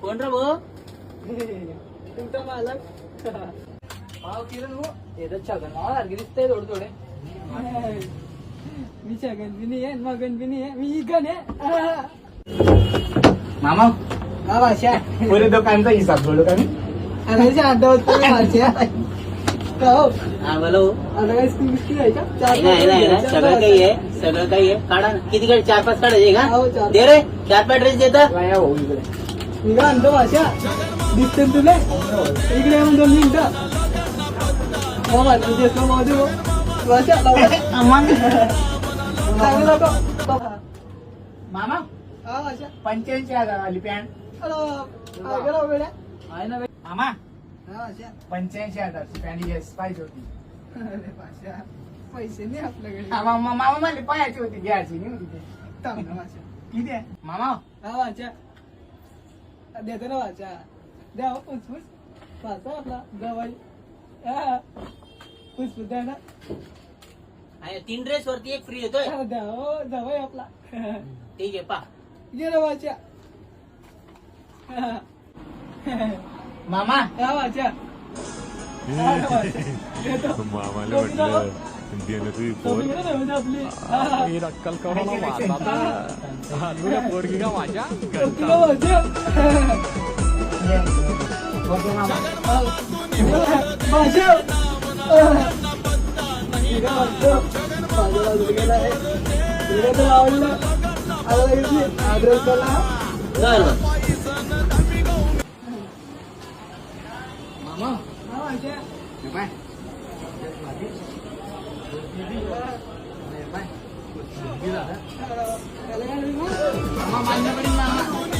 कोण रा भाऊ तुमचा मालक भाऊ किरण भाऊ हे तर छगन मला सारखी दिसतंय थोडे थोडे मी छगन बी नाही आहे मगन बी नाही मी इगन आहे मामा हा भाषा पुरे दुकानचा हिसाब बोलू का मी? अरे जादव भाषा बोलो. सगळं काही आहे सगळं काही आहे. काढा ना. किती काढ? चार पाच काढायचे का? दे रे. चार पाच ड्रेस देता. निघा आणतो अशा दिसते तुला? इकडे दोन मिनिटं. हो माझं देतो माझं मामा पंच्याऐंशी हजार आली पॅन्ट मामा पंच्याऐंशी हजार आणि येस पाहिजे होती. पैसे नाही आपल्याकडे. मामा मामा मला पाहायची होती घ्यायची नाही मामा? हा वाचा देतो ना वाचा द्या हो, पुसपूस. वाचा आपला दवाई हा. पुसपूस द्या ना. तीन ड्रेस वरती एक फ्री येतोय. हा, द्या हो आपला. ठीक आहे पा गेला वाचा मामा मामाला म्हटलं देणं तुझी पोर ही रक्कल कमाला पोरगी का माझ्या आवडलं आग्रह केला มาเอาไอ้เจ๊เดี๋ยวไปเดี๋ยวไปไปไปไปไปไปไปไปไปไปไปไปไปไปไปไปไไปไไปไไปไไปไ